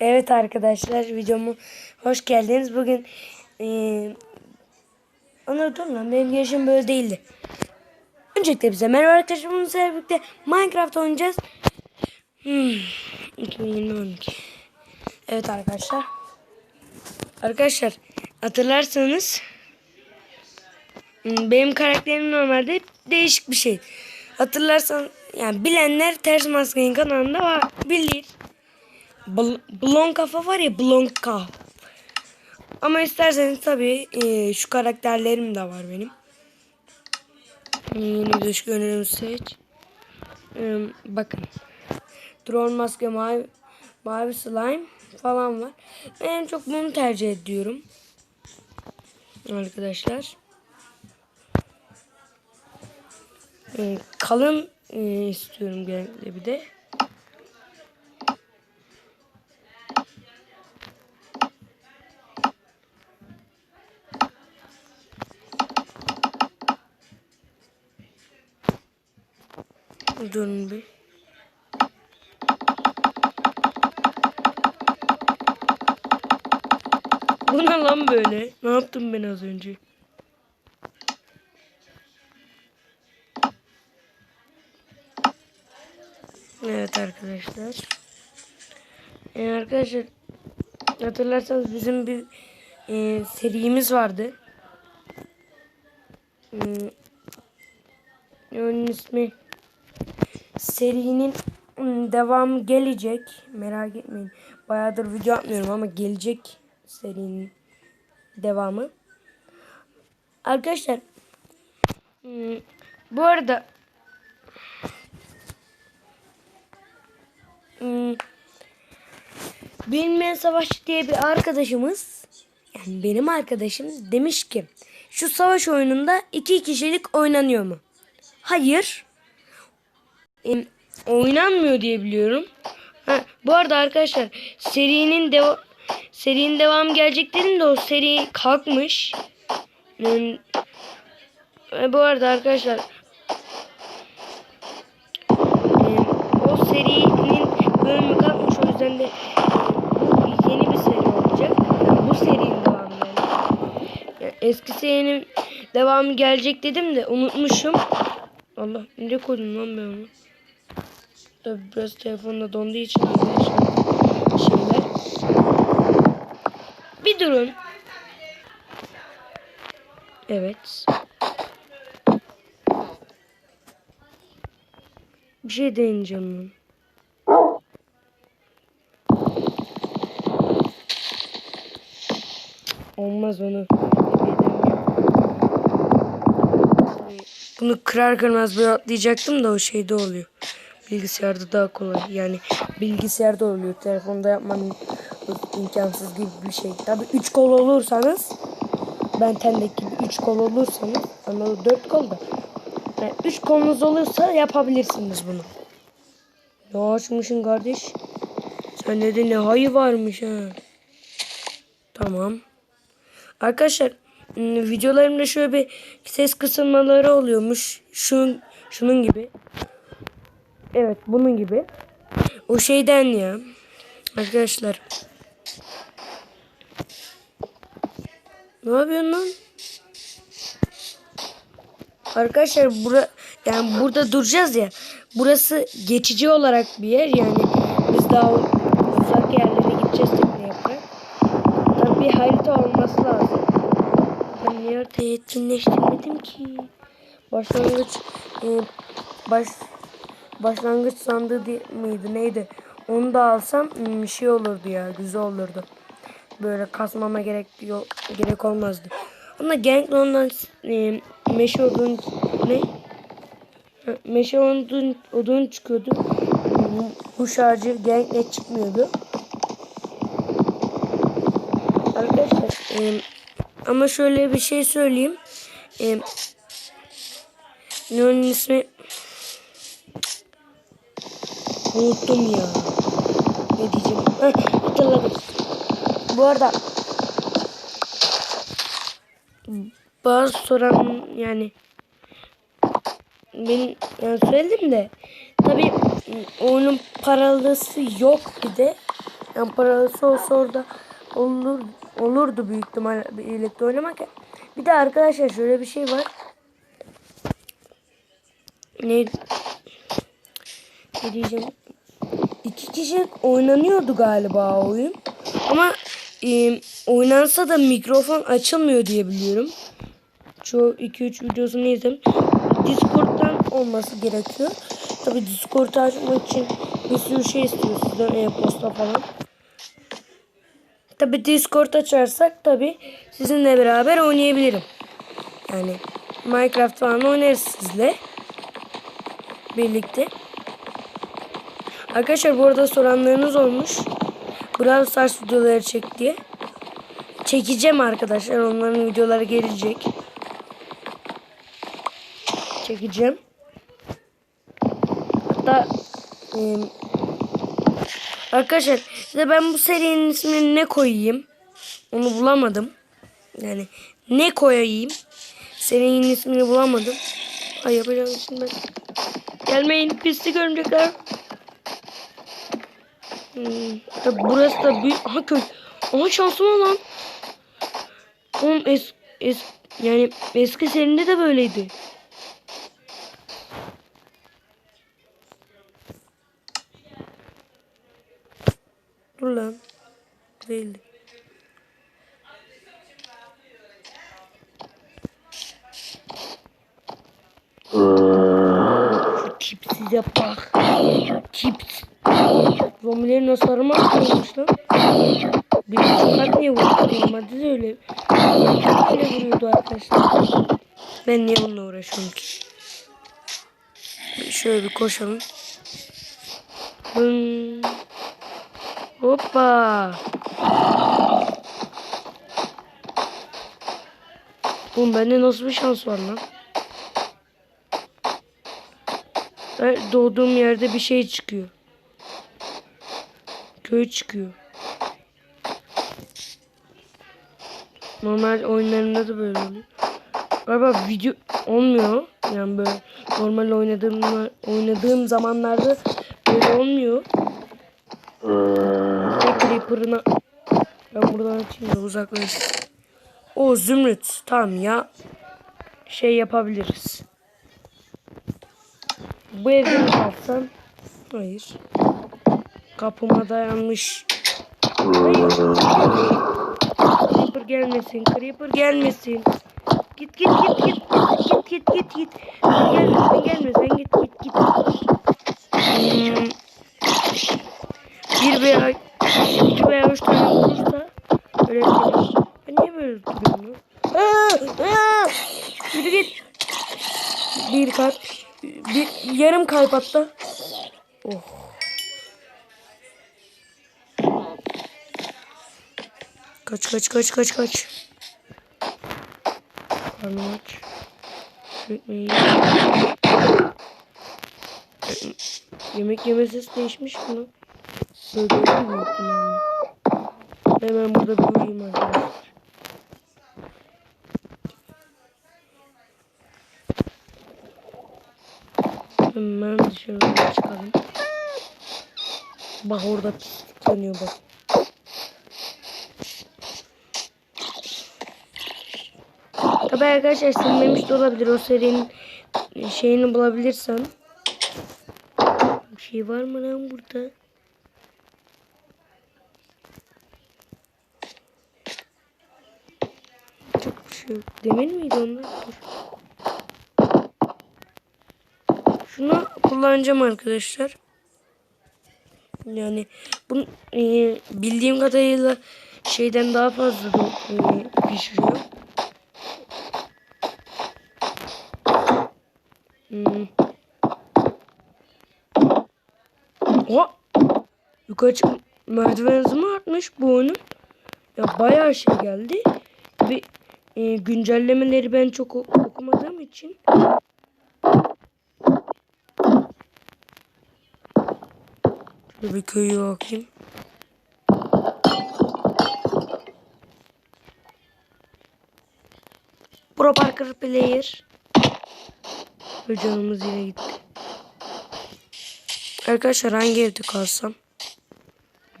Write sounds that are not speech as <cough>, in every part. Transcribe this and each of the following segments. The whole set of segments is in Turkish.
Evet arkadaşlar videomu hoş geldiniz. Bugün eee Ana dur lan benim yaşım böyle değildi. Öncelikle bize merhaba arkadaşlar. Bunun sebeple birlikte Minecraft oynayacağız. Hmm, 2012. Evet arkadaşlar. Arkadaşlar hatırlarsanız hmm, benim karakterim normalde değişik bir şey. Hatırlarsan yani bilenler Ters Maske'nin kanalında var bilir. Bl blon kafa var ya blon kafa. Ama isterseniz tabii e, şu karakterlerim de var benim. Yeni dış görünüm seç. E, bakın. Drone maske mavi, mavi slime falan var. Ben en çok bunu tercih ediyorum. Arkadaşlar. E, kalın e, istiyorum genellikle bir de. Durun bir. Bu ne lan böyle? Ne yaptım ben az önce? Evet arkadaşlar. Ee, arkadaşlar hatırlarsanız bizim bir e, serimiz vardı. Hmm, onun ismi serinin devamı gelecek. Merak etmeyin. Bayağıdır video atmıyorum ama gelecek serinin devamı. Arkadaşlar bu arada Bilmeyen Savaşçı diye bir arkadaşımız yani benim arkadaşım demiş ki şu savaş oyununda iki kişilik oynanıyor mu? Hayır. E, oynanmıyor diye biliyorum. Ha, bu arada arkadaşlar serinin deva serinin devamı gelecek dedim de o seri kalkmış. E, e, bu arada arkadaşlar e, o serinin bölümü kalkmış o yüzden de yeni bir seri olacak. Yani bu serinin devamı yani. Yani eski serinin devamı gelecek dedim de unutmuşum. Allah nereye koydum lan ben onu? Tabi biraz telefonda donduğu için arkadaşlar şeyler. Bir durun. Evet. Bir şey deneyeceğim. Olmaz onu. Bunu kırar kırmaz böyle atlayacaktım da o şeyde oluyor. Bilgisayarda daha kolay. Yani bilgisayarda oluyor. Telefonda yapmanın imkansız gibi bir şey. Tabi 3 kol olursanız ben tendeki gibi 3 kol olursanız ama 4 kol da 3 kolunuz olursa yapabilirsiniz bunu. Ne açmışsın kardeş? Sende de ne hayı varmış ha. Tamam. Arkadaşlar ım, videolarımda şöyle bir ses kısılmaları oluyormuş. Şunun, şunun gibi. Evet bunun gibi. O şeyden ya. Arkadaşlar. Ne yapıyorsun lan? Arkadaşlar bura yani burada duracağız ya. Burası geçici olarak bir yer yani biz daha uzak yerlere gideceğiz tekne yaparak. Tabii bir harita olması lazım. Ben haritayı etkinleştirmedim ki? Başlangıç e, baş başlangıç sandığı miydi neydi? Onu da alsam hmm, şey olurdu ya güzel olurdu. Böyle kasmama gerek yok, gerek olmazdı. Ama genellikle ondan e, meşe odun ne? Meşe odun, odun çıkıyordu. Kuş ağacı genellikle çıkmıyordu. Arkadaşlar e, ama şöyle bir şey söyleyeyim. E, ne onun ismi? Unuttum ya. Ne diyeceğim? Heh, hatırladım. Bu arada bazı soran yani benim yani söyledim de tabi oyunun paralısı yok bir de Yani parası olsa orada olur, olurdu büyük ihtimal birlikte oynamak. Bir de arkadaşlar şöyle bir şey var. Ne, ne diyeceğim? İki kişi oynanıyordu galiba oyun. Ama e, oynansa da mikrofon açılmıyor diye biliyorum. Çoğu 2-3 videosunu izledim. Discord'dan olması gerekiyor. Tabi Discord'u açmak için bir sürü şey istiyor sizden e-posta falan. Tabi Discord açarsak tabi sizinle beraber oynayabilirim. Yani Minecraft falan oynarız sizle. Birlikte. Arkadaşlar bu arada soranlarınız olmuş. Brawl Stars videoları çek diye. Çekeceğim arkadaşlar. Onların videoları gelecek. Çekeceğim. Hatta e, arkadaşlar size ben bu serinin ismini ne koyayım? Onu bulamadım. Yani ne koyayım? Serinin ismini bulamadım. Ay yapacağım şimdi ben. Gelmeyin pislik örümcekler. Hmm, tabi burası da büyük. Aha köy. Aha şansıma lan. Oğlum es, es, yani eski serinde de böyleydi. Dur lan. Değildi. Şu tipsize bak. Şu tips. Zombilerin hasarı mı arttırılmış lan? Bir buçuk kat niye vurdu? Normalde de öyle. Öyle vuruyordu arkadaşlar. Ben niye bununla uğraşıyorum ki? Şöyle bir koşalım. Hın. Hoppa. Oğlum bende nasıl bir şans var lan? Her doğduğum yerde bir şey çıkıyor. Köy çıkıyor. Normal oyunlarında da böyle oluyor. Galiba video olmuyor. Yani böyle normal oynadığım oynadığım zamanlarda böyle olmuyor. Ve Creeper'ına ben buradan açayım da uzaklaş. O zümrüt. Tamam ya. Şey yapabiliriz. Bu evde mi kalsam? Hayır. Kapıma dayanmış. Hayır. Creeper gelmesin. Creeper gelmesin. Git git git git. Git git git git. Sen gelme sen gelme sen git git git. Hmm. Bir veya iki veya üç tane olursa öyle bir Ben niye böyle duruyorum? Yürü git. Bir kalp. Bir, yarım kalp hatta. Kaç kaç kaç kaç. Karnım aç. Ekmeği. Yemek yeme sesi değişmiş mi lan? Böyle mi? Hemen burada bir uyuyayım arkadaşlar. Hemen dışarıya çıkalım. Bak orada pislik yanıyor bak. Tabi arkadaşlar silmemiş de olabilir o serinin şeyini bulabilirsem. Bir şey var mı lan burada? Çok bir şey yok. Demir miydi onlar? Şunu kullanacağım arkadaşlar. Yani bu e, bildiğim kadarıyla şeyden daha fazla da, e, pişiriyor. Hmm. Oha! Yukarı çık merdiven hızı artmış bu oyunun? Ya bayağı şey geldi. Ve e, güncellemeleri ben çok okumadığım için Şöyle bir köyü bakayım. Pro Parker Player. Ve canımız yine gitti. Arkadaşlar hangi evde kalsam?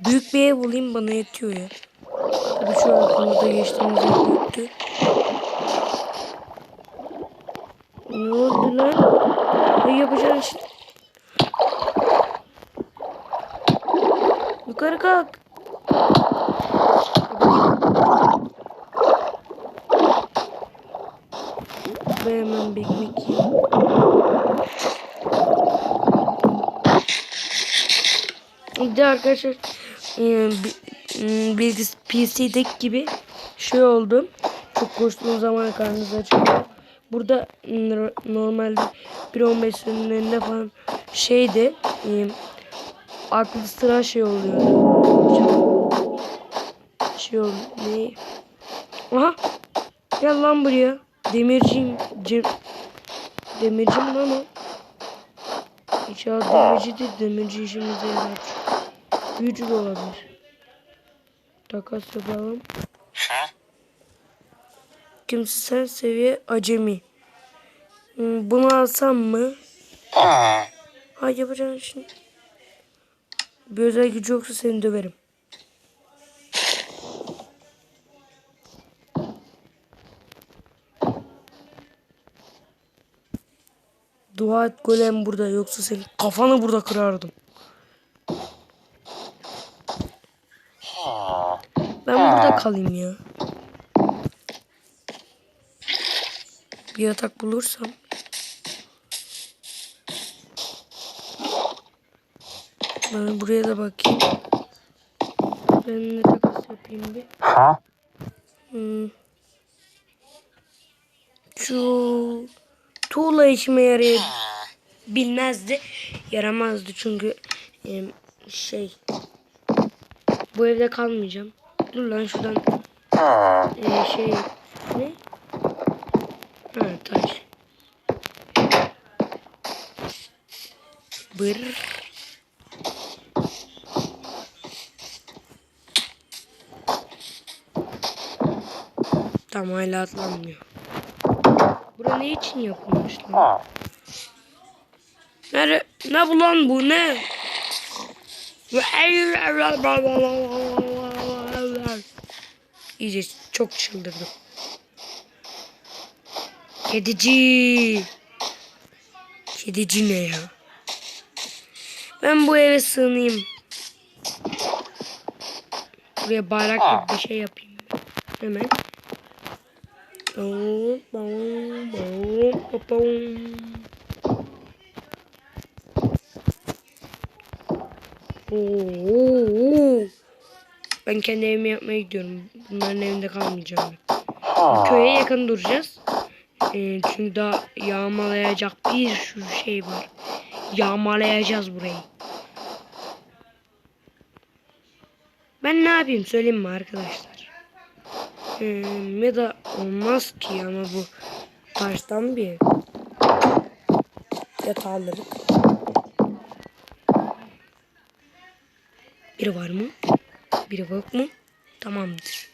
büyük bir ev bulayım bana yetiyor ya. Tabii şu arkamızda geçtiğimiz ev büyüktü. Ne oldu lan? Ne yapacaksın işte? Yukarı kalk. Ben hemen bir ekmek yiyeyim. Bir de arkadaşlar e, bilgis PC'deki gibi şey oldu. Çok koştuğum zaman karnınız acıkıyor. Burada n- normalde 1.15 sürümlerinde falan şeydi. E, aklı sıra şey oluyor. Şey oldu. Ne? Aha. Gel lan buraya. Demirciyim. Cem, demirciyim lan o. İnşallah demirci değil. Demirci işimize yarar. Büyücü de olabilir. Takas yapalım. Kimse sen seviye acemi. Hmm, Bunu alsam mı? Hay yapacağım şimdi. Bir özel gücü yoksa seni döverim. Dua et golem burada yoksa senin kafanı burada kırardım. Ben burada kalayım ya. Bir yatak bulursam. Ben buraya da bakayım. Ben ne takas yapayım bir. Hmm. Şu tuğla işime yarayıp bilmezdi. Yaramazdı çünkü şey bu evde kalmayacağım. Dur lan şuradan e, şey ne? Ha taş. Bır. Tamam hala atlanmıyor. Bura ne için yapılmış lan? Nere, ne bu lan bu ne? İyice çok çıldırdım. Kedici. Kedici ne ya? Ben bu eve sığınayım. Buraya bayrak gibi bir şey yapayım. Hemen. Oo. Ben kendi evimi yapmaya gidiyorum. Bunların evinde kalmayacağım. Köye yakın duracağız. Ee, çünkü daha yağmalayacak bir sürü şey var. Yağmalayacağız burayı. Ben ne yapayım söyleyeyim mi arkadaşlar? Ee, ya da olmaz ki ama bu taştan bir ev. Yatağları. Biri var mı? Biri yok mu? Tamamdır.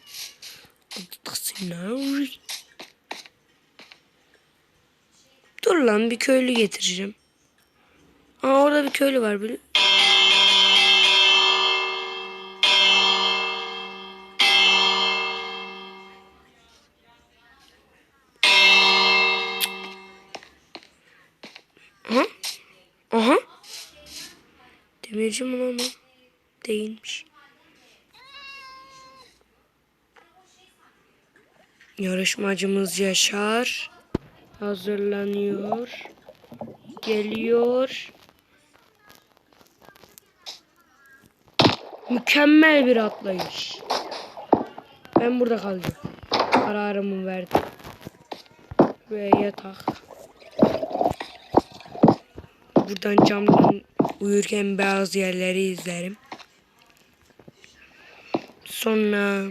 Dur lan bir köylü getireceğim. Aa orada bir köylü var böyle. Aha. Aha. Demirci mi lan o? Değilmiş. Yarışmacımız Yaşar hazırlanıyor. Geliyor. Mükemmel bir atlayış. Ben burada kalacağım. Kararımı verdim. Ve yatak. Buradan camdan uyurken bazı yerleri izlerim. Sonra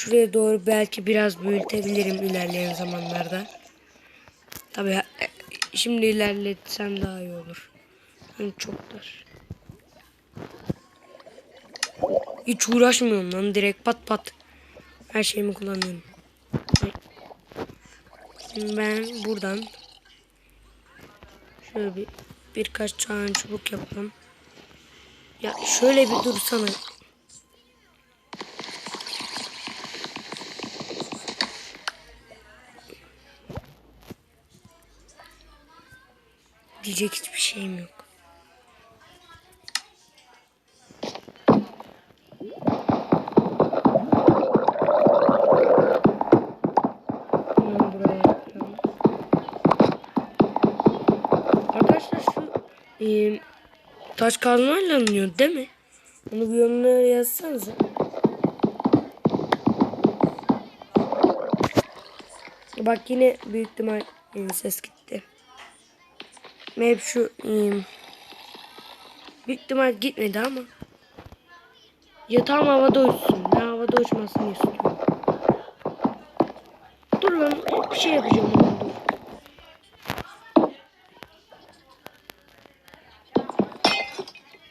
şuraya doğru belki biraz büyütebilirim ilerleyen zamanlarda. Tabii e, şimdi ilerletsem daha iyi olur. Yani çok dar. Hiç uğraşmıyorum lan direkt pat pat. Her şeyimi kullanıyorum. Şimdi ben buradan şöyle bir birkaç tane çubuk yapalım. Ya şöyle bir dursana. Diyecek hiçbir şeyim yok. Arkadaşlar şu e, taş kazmayla alınıyor değil mi? Onu bir yorumlara yazsanıza. Bak yine büyük ihtimal ses gitti. Hep şu e, büyük ihtimal gitmedi ama yatağım havada uçsun. Ben havada uçmasını istiyorum. Dur lan bir şey yapacağım. dur.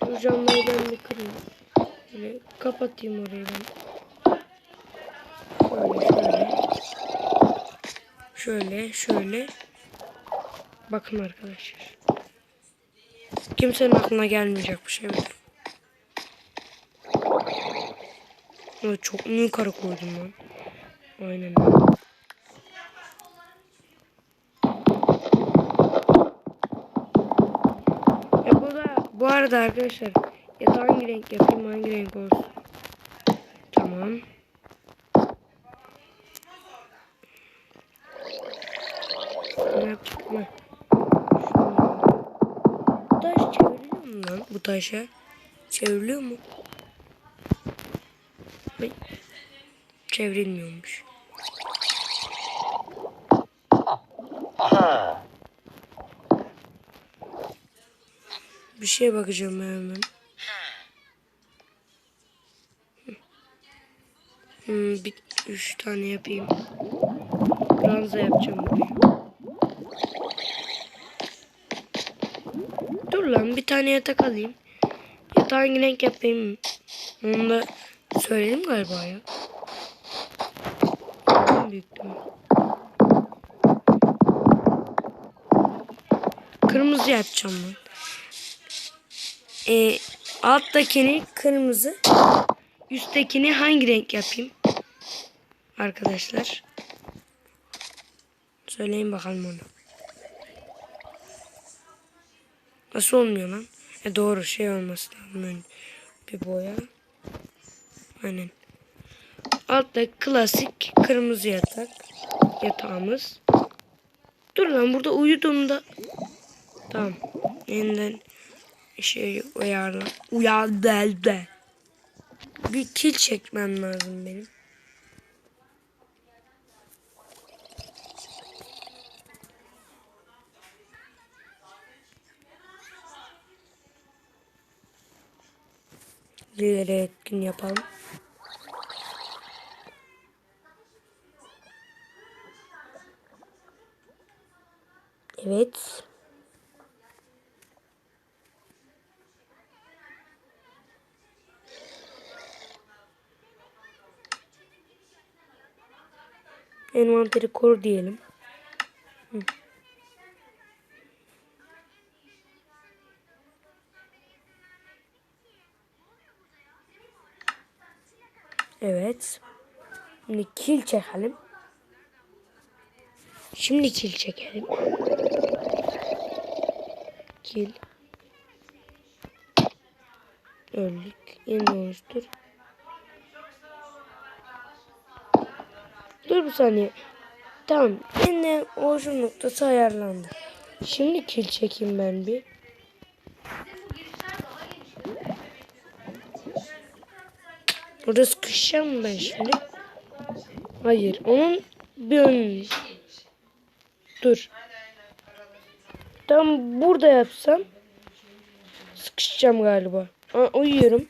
Bu camları ben bir kırayım. Böyle kapatayım orayı ben. Şöyle şöyle. Şöyle şöyle. Bakın arkadaşlar. Kimsenin aklına gelmeyecek bir şey. Evet, çok mu yukarı koydum lan? Aynen. Ya bu da bu arada arkadaşlar ya da hangi renk yapayım hangi renk olsun. Tamam. Ne mı? Bu taşa? Çevriliyor mu? Çevrilmiyormuş. Bir şeye bakacağım hemen. Hmm, bir, üç tane yapayım. Ranza yapacağım buraya. Lan bir tane yatak alayım. Yatağı hangi renk yapayım? Onu da söyledim galiba ya. Kırmızı yapacağım ben. Ee, alttakini kırmızı. Üsttekini hangi renk yapayım? Arkadaşlar. Söyleyin bakalım onu. Nasıl olmuyor lan? E doğru şey olması lazım. Bir boya. Aynen. Altta klasik kırmızı yatak. Yatağımız. Dur lan burada uyuduğumda. Tamam. Yeniden şey uyarla. Uyardı elde. Bir kil çekmem lazım benim. Lileri etkin yapalım. Evet. Envanteri koru diyelim. Hı. Evet. Şimdi kil çekelim. Şimdi kil çekelim. Kil. Öldük. Yeniden oluştur. Dur bir saniye. Tamam. Yeniden oluşum noktası ayarlandı. Şimdi kil çekeyim ben bir. Orada sıkışacağım ben şimdi? Hayır. Onun bir önünü. Dur. Tam burada yapsam sıkışacağım galiba. Aa, uyuyorum.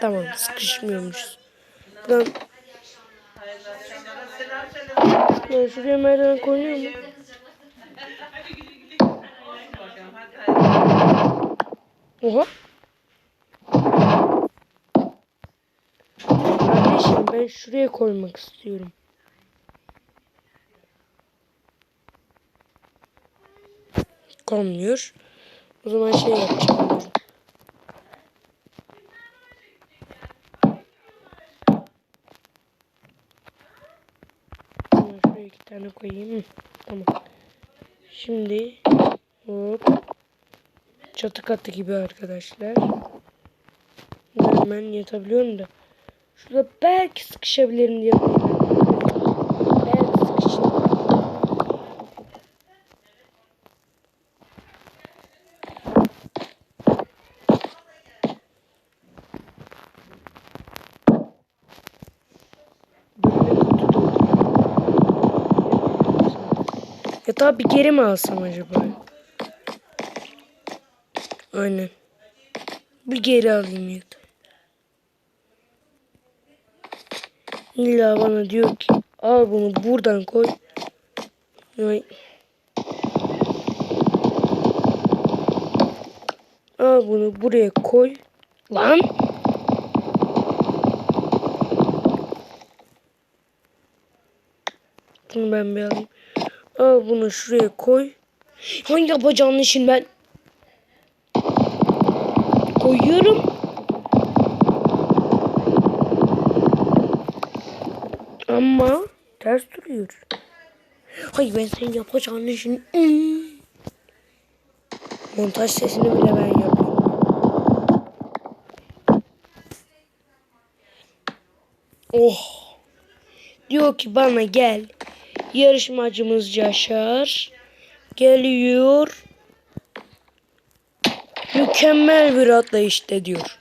Tamam sıkışmıyormuş. Buradan ya şuraya merdiven koyuyor mu? Oha. Kardeşim ben şuraya koymak istiyorum. Konmuyor. O zaman şey yapacağım. dur. iki tane koyayım. Tamam. Şimdi çatı katı gibi arkadaşlar. Hemen yatabiliyorum da. Şurada belki sıkışabilirim diye. Belki sıkışırım. Böyle kutu doldu. Ya da bir geri mi alsam acaba? Aynen. Bir geri alayım ya. İlla bana diyor ki al bunu buradan koy. Ay. Al bunu buraya koy. Lan. Bunu ben bir alayım. Al bunu şuraya koy. Hangi yapacağın işin ben? Koyuyorum. Ama ters duruyor. Hayır ben senin yapacağın işin... Hmm. Montaj sesini bile ben yapıyorum. Oh. Diyor ki bana gel. Yarışmacımız Yaşar. Geliyor. Mükemmel bir atlayışta diyor.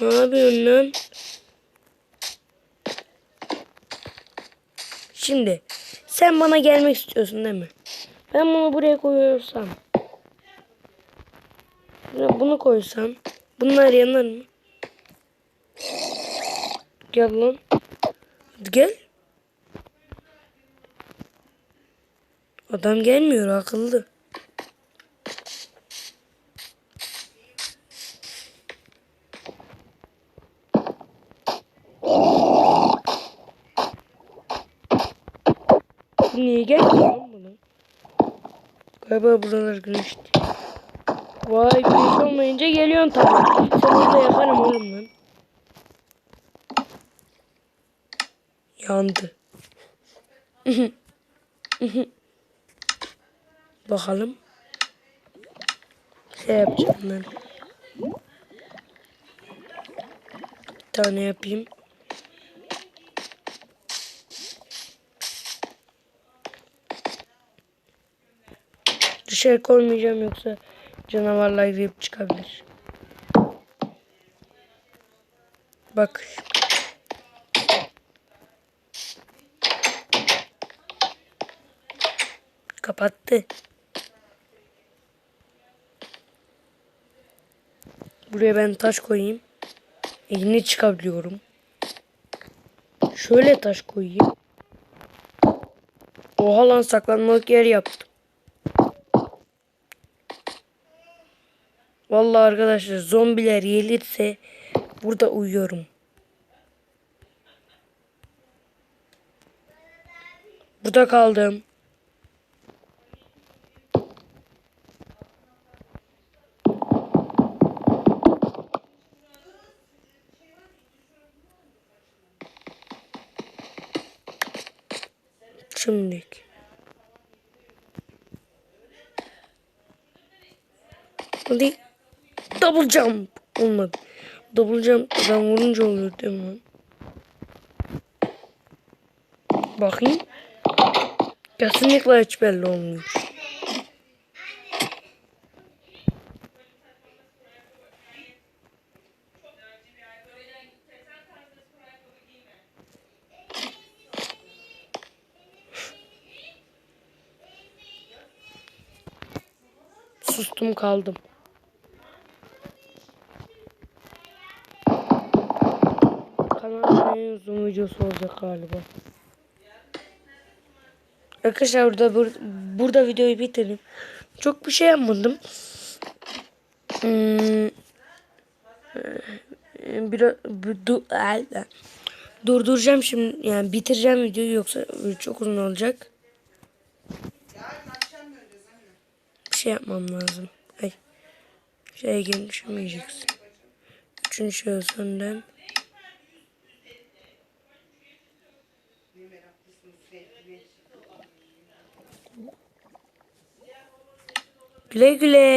Ne yapıyorsun lan? Şimdi sen bana gelmek istiyorsun değil mi? Ben bunu buraya koyuyorsam. Bunu koysam. Bunlar yanar mı? Gel lan. Hadi gel. Adam gelmiyor akıllı. Bu Niye gelmiyor lan buna? Galiba buralar güneş değil. Vay güneş olmayınca geliyorsun tabii. Sen orada yakarım oğlum lan. Yandı. <laughs> Bakalım. Şey yapacağım ben. Bir tane yapayım. Dışarı koymayacağım yoksa canavarlar girip çıkabilir. Bak. Kapattı. Buraya ben taş koyayım. Elini çıkabiliyorum. Şöyle taş koyayım. Oha lan saklanmalık yer yaptım. Vallahi arkadaşlar zombiler gelirse burada uyuyorum. Burada kaldım. Şimdilik. Hadi. Double jump. Olmadı. Double jump ben vurunca oluyor değil mi? Bakayım. Kesinlikle hiç belli olmuyor. Sustum kaldım. En uzun videosu olacak galiba. Arkadaşlar burada bur burada videoyu bitireyim. Çok bir şey yapmadım. Hmm, biraz du, durduracağım şimdi yani bitireceğim videoyu yoksa çok uzun olacak. Bir şey yapmam lazım. Ay. Şeye gelişemeyeceksin. Üçüncü şahıs Güle güle.